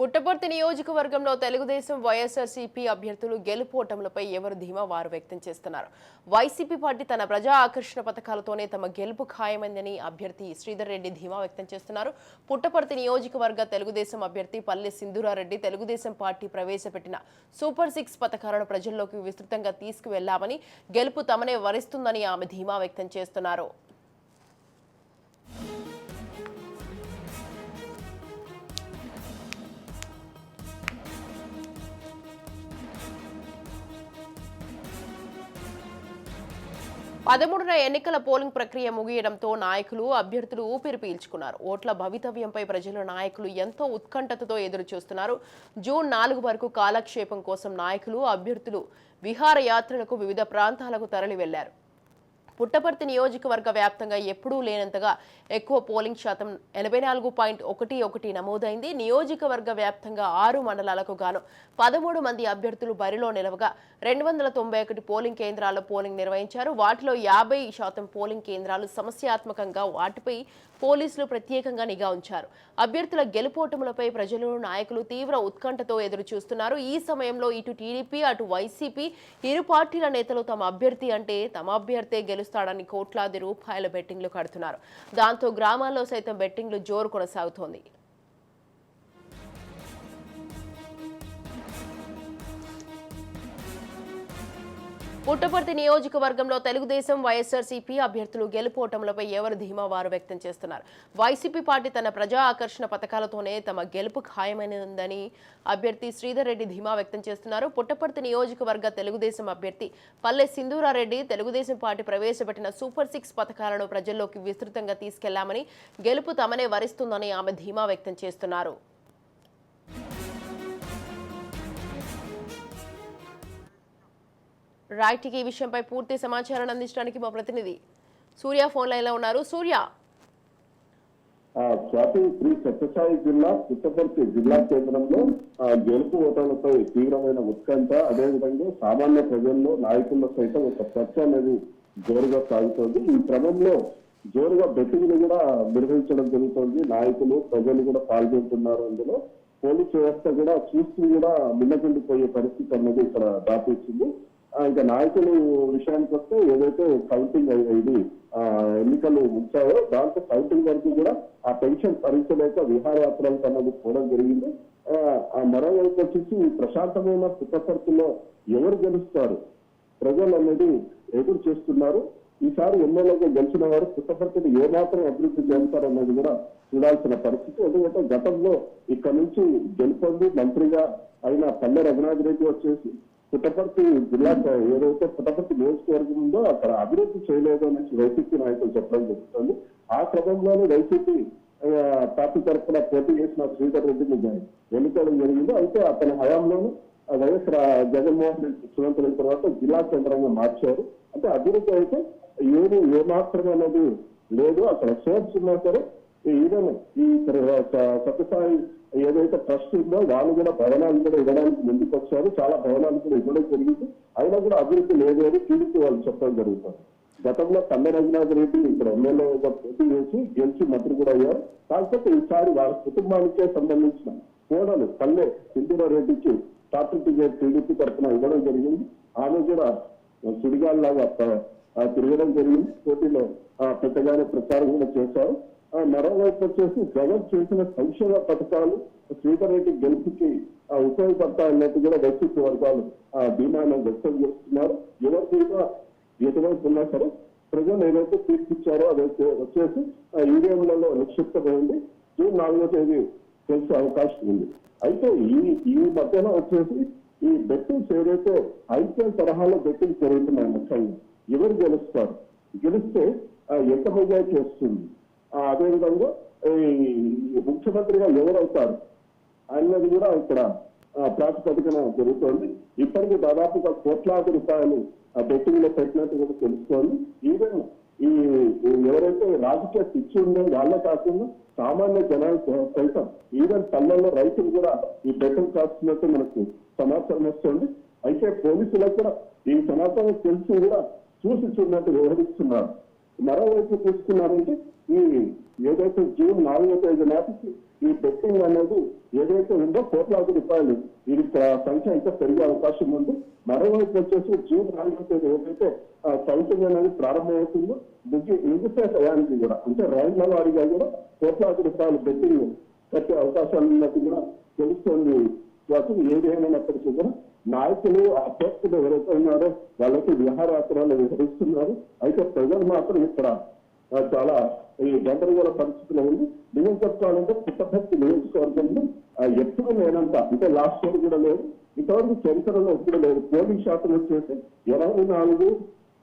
పుట్టపర్తి నియోజకవర్గంలో తెలుగుదేశం వైఎస్ఆర్సీపీ అభ్యర్థులు గెలుపోటములపై ఎవరు ధీమా వారు వ్యక్తం చేస్తున్నారు. వైసీపీ పార్టీ తన ప్రజా ఆకర్షణ పథకాలతోనే తమ గెలుపు ఖాయమైందని అభ్యర్థి శ్రీధర్ రెడ్డి ధీమా వ్యక్తం చేస్తున్నారు. పుట్టపర్తి నియోజకవర్గ తెలుగుదేశం అభ్యర్థి పల్లె సింధురారెడ్డి తెలుగుదేశం పార్టీ ప్రవేశపెట్టిన సూపర్ సిక్స్ పథకాలను ప్రజల్లోకి విస్తృతంగా తీసుకువెళ్ళామని గెలుపు తమనే వరిస్తుందని ఆమె ధీమా వ్యక్తం చేస్తున్నారు. పదమూడున ఎన్నికల పోలింగ్ ప్రక్రియ ముగియడంతో నాయకులు అభ్యర్థులు ఊపిరి పీల్చుకున్నారు. ఓట్ల భవితవ్యంపై ప్రజలు నాయకులు ఎంతో ఉత్కంఠతతో ఎదురు చూస్తున్నారు జూన్ నాలుగు వరకు కాలక్షేపం కోసం నాయకులు అభ్యర్థులు విహారయాత్రలకు వివిధ ప్రాంతాలకు తరలి వెళ్ళారు పుట్టపర్తి నియోజకవర్గ వ్యాప్తంగా ఎప్పుడూ లేనంతగా ఎక్కువ పోలింగ్ శాతం ఎనభై నాలుగు పాయింట్ ఒకటి ఒకటి నమోదైంది. నియోజకవర్గ వ్యాప్తంగా ఆరు మండలాలకు గాను పదమూడు మంది అభ్యర్థులు బరిలో నిలవగా రెండు వందల తొంభై ఒకటి పోలింగ్ కేంద్రాల్లో పోలింగ్ నిర్వహించారు. వాటిలో యాభై శాతం పోలింగ్ కేంద్రాలు సమస్యాత్మకంగా వాటిపై పోలీసులు ప్రత్యేకంగా నిఘా ఉంచారు. అభ్యర్థుల గెలుపోటములపై ప్రజలు నాయకులు తీవ్ర ఉత్కంఠతో ఎదురు చూస్తున్నారు ఈ సమయంలో ఇటు టీడీపీ అటు వైసీపీ ఇరు పార్టీల నేతలు తమ అభ్యర్థి అంటే తమ అభ్యర్థే గెలుస్తాడని కోట్లాది రూపాయల బెట్టింగ్లు కడుతున్నారు. దాంతో గ్రామాల్లో సైతం బెట్టింగ్లు జోరు కొనసాగుతోంది. పుట్టపర్తి నియోజకవర్గంలో తెలుగుదేశం వైఎస్ఆర్సీపీ అభ్యర్థులు గెలుపోటములపై ఎవరు ధీమా వారు వ్యక్తం చేస్తున్నారు. వైసీపీ పార్టీ తన ప్రజా ఆకర్షణ పథకాలతోనే తమ గెలుపు ఖాయమైనదని అభ్యర్థి శ్రీధర్ రెడ్డి ధీమా వ్యక్తం చేస్తున్నారు. పుట్టపర్తి నియోజకవర్గ తెలుగుదేశం అభ్యర్థి పల్లె సింధూరారెడ్డి తెలుగుదేశం పార్టీ ప్రవేశపెట్టిన సూపర్ సిక్స్ పథకాలను ప్రజల్లోకి విస్తృతంగా తీసుకెళ్ళామని గెలుపు తమనే వరిస్తుందని ఆమె ధీమా వ్యక్తం చేస్తున్నారు. రైట్ ఈ విషయంపై పూర్తి సమాచారాన్ని అందించడానికి మా ప్రతినిధి సూర్య ఫోన్ లైన్లో ఉన్నారు. సూర్య. స్వాతి శ్రీ సత్యసాయి జిల్లా పుట్టపర్తి జిల్లా కేంద్రంలో ఆ, గెలుపు ఓటర్లపై తీవ్రమైన ఉత్కంఠ అదేవిధంగా సామాన్య ప్రజల్లో నాయకుల్లో సైతం ఒక చర్చ అనేది జోరుగా సాగుతోంది. ఈ క్రమంలో జోరుగా బెట్టింగ్లు కూడా నిర్వహించడం జరుగుతోంది. నాయకులు ప్రజలు కూడా పాల్గొంటున్నారు అందులో. పోలీస్ వ్యవస్థ కూడా చూస్తూ కూడా మిన్నకుండిపోయే పరిస్థితి అన్నది ఇక్కడ దాపించింది ఇంకా నాయకులు విషయానికి వస్తే ఏదైతే కౌంటింగ్ ఇది ఆ, ఎన్నికలు ముచ్చాయో దాంతో కౌంటింగ్ వరకు కూడా ఆ పెన్షన్ భరించలేక విహారయాత్రలకు అన్నది పోవడం జరిగింది. ఆ, మరోవైపు వచ్చేసి ప్రశాంతమైన పుట్టపర్తిలో ఎవరు గెలుస్తారు? ప్రజలు అనేది ఎదురు చేస్తున్నారు. ఈసారి ఎమ్మెల్యేగా గెలిచిన వారు పుట్టపర్తిని ఏమాత్రం మాత్రం అభివృద్ధి చేస్తారన్నది కూడా చూడాల్సిన పరిస్థితి. ఎందుకంటే గతంలో ఇక్కడ నుంచి గెలుపొంది మంత్రిగా అయిన పల్లె రఘునాథ్ రెడ్డి వచ్చేసి పుట్టపర్తి జిల్లా ఏదైతే పుట్టపర్తి నియోజకవర్గం ఉందో అక్కడ అభివృద్ధి చేయలేదు అనేసి వైసీపీ నాయకులు చెప్పడం జరుగుతుంది. ఆ క్రమంలోనే వైసీపీ పార్టీ తరఫున పోటీ చేసిన శ్రీధర్ రెడ్డిని ఎన్నుకోవడం జరిగింది. అయితే అతని హయాంలోనూ వైఎస్ జగన్మోహన్ రెడ్డి ముఖ్యమంత్రి తర్వాత జిల్లా కేంద్రంగా మార్చారు. అంటే అభివృద్ధి అయితే ఏది ఏమాత్రం అనేది లేదు. అక్కడ సోర్స్ ఉన్నా సరే ఈవెన్ ఈ సత్యసాయి ఏదైతే ట్రస్ట్ ఉందో వాళ్ళు కూడా భవనాలు కూడా ఇవ్వడానికి ముందుకు వచ్చారు. చాలా భవనాలు కూడా ఇవ్వడం జరిగింది. అయినా కూడా అభివృద్ధి లేదు అని టీడీపీ వాళ్ళు చెప్పడం జరుగుతుంది. గతంలో కన్న రఘునాథ్ రెడ్డి ఇక్కడ ఎమ్మెల్యేగా పోటీ చేసి గెలిచి మంత్రి కూడా అయ్యారు. కాకపోతే ఈసారి వాళ్ళ కుటుంబానికే సంబంధించిన కోడలు పల్లె సింధూరా రెడ్డికి టాటర్ టికెట్ టీడీపీ తరఫున ఇవ్వడం జరిగింది. ఆమె కూడా సుడిగాల్లాగా తిరగడం జరిగింది. పోటీలో ఆ, పెద్దగానే ప్రచారం కూడా చేశారు. మరోవైపు వచ్చేసి జగన్ చేసిన సంక్షేమ పథకాలు శ్రీధర్ రెడ్డి గెలుపుకి ఆ, ఉపయోగపడతాయన్నట్టు కూడా వైసీపీ వర్గాలు ఆ, వ్యక్తం చేస్తున్నారు. ఎవరి ఎటువైపు ఉన్నా సరే ప్రజలు ఏదైతే తీర్పిచ్చారో అదైతే వచ్చేసి ఆ, ఈవీఎంలలో నిక్షిప్తమైంది. జూన్ నాలుగో తేదీ తెలిసే అవకాశం ఉంది. అయితే ఈ ఈ మధ్యన వచ్చేసి ఈ బెట్టింగ్స్ ఏదైతే ఐపీఎల్ తరహాలో బెట్టింగ్ జరుగుతున్నాయి ముఖ్యంగా ఎవరు గెలుస్తారు? గెలిస్తే ఎంత మెజారిటీ వస్తుంది? అదేవిధంగా ఈ ముఖ్యమంత్రిగా ఎవరవుతారు అన్నది కూడా ఇక్కడ ప్రాతిపదికన జరుగుతోంది. ఇప్పటికీ దాదాపుగా కోట్లాది రూపాయలు ఆ బెట్టింగ్లో పెట్టినట్టు కూడా తెలుస్తోంది. ఈవెన్ ఈ ఎవరైతే రాజకీయ పిచ్చి ఉందో వాళ్ళే కాకుండా సామాన్య జనాలు సైతం ఈవెన్ పల్లెల్లో రైతులు కూడా ఈ బెట్టింగ్ కాస్తున్నట్టు మనకు సమాచారం వస్తుంది. అయితే పోలీసులకు కూడా ఈ సమాచారం తెలిసి కూడా చూసి చూడనట్టు వ్యవహరిస్తున్నారు. మరోవైపు చూసుకున్నారంటే ఈ ఏదైతే జూన్ నాలుగో తేదీ నాటికి ఈ బెట్టింగ్ అనేది ఏదైతే ఉందో కోట్లాది రూపాయలు. ఇది సంఖ్య ఇంకా పెరిగే అవకాశం ఉంది. మరోవైపు వచ్చేసి జూన్ నాలుగో తేదీ ఏదైతే ఆ, కౌంటింగ్ అనేది ప్రారంభమవుతుందో ముగి ముగిసే టయానికి కూడా అంటే రైళ్ళ వారిగా కూడా కోట్లాది రూపాయలు బెట్టింగ్ కట్టే అవకాశాలు ఉన్నట్టు కూడా తెలుస్తోంది. కాబట్టి ఏదేమైనప్పటికీ కూడా నాయకులు అభ్యర్థులు ఎవరైతే ఉన్నారో వాళ్ళకి విహారయాత్రలు వివరిస్తున్నారు అయితే ప్రజలు మాత్రం ఇక్కడ చాలా ఈ గందరగోళ పరిస్థితిలో ఉంది. నిజం చెప్పుకోవాలంటే పుట్టభక్తి నియోజకవర్గంలో ఎప్పుడు లేనంత అంటే లాస్ట్ ఇయర్ కూడా లేదు ఇంతవరకు చరిత్రలో ఎప్పుడు లేదు పోలింగ్ శాతం వచ్చేసి ఇరవై నాలుగు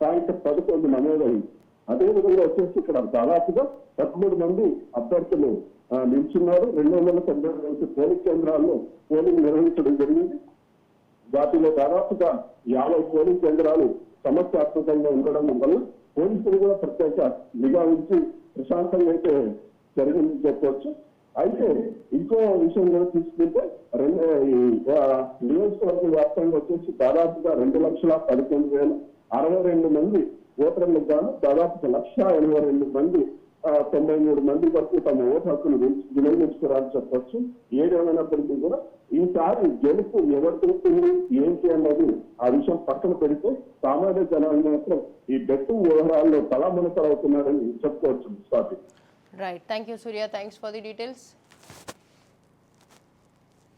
పాయింట్ పదకొండు నమోదైంది. అదే విధంగా వచ్చేసి ఇక్కడ దాదాపుగా పదమూడు మంది అభ్యర్థులు నిల్చున్నారు. రెండు వందల తొంభై రెండు పోలింగ్ కేంద్రాల్లో పోలింగ్ నిర్వహించడం జరిగింది. వాటిలో దాదాపుగా యాభై పోలింగ్ కేంద్రాలు సమస్యాత్మకంగా ఉండడం వల్ల పోలీసులు కూడా ప్రత్యేక నిఘా ఉంచి ప్రశాంతంగా అయితే జరిగిందని చెప్పవచ్చు. అయితే ఇంకో విషయం కూడా తీసుకుంటే రెండు ఈ, నియోజకవర్గ వ్యాప్తంగా వచ్చేసి దాదాపుగా రెండు లక్షల పదకొండు వేల అరవై రెండు మంది ఓటర్లకు గాను దాదాపు లక్ష ఎనభై రెండు మంది తొంభై మూడు మంది వరకు తమ ఓటు హక్కును విని- వినియోగించుకోవాలని చెప్పొచ్చు. ఏదేమైనప్పటికీ కూడా ఈసారి గెలుపు ఎవరు ఏంటి అన్నది ఆ విషయం పక్కన పెడితే సామాన్య జనాలు మాత్రం ఈ బెట్టు వ్యవహారాల్లో తలామునకలు అవుతున్నారని చెప్పుకోవచ్చు Swathi. Right thank you Surya thanks for the details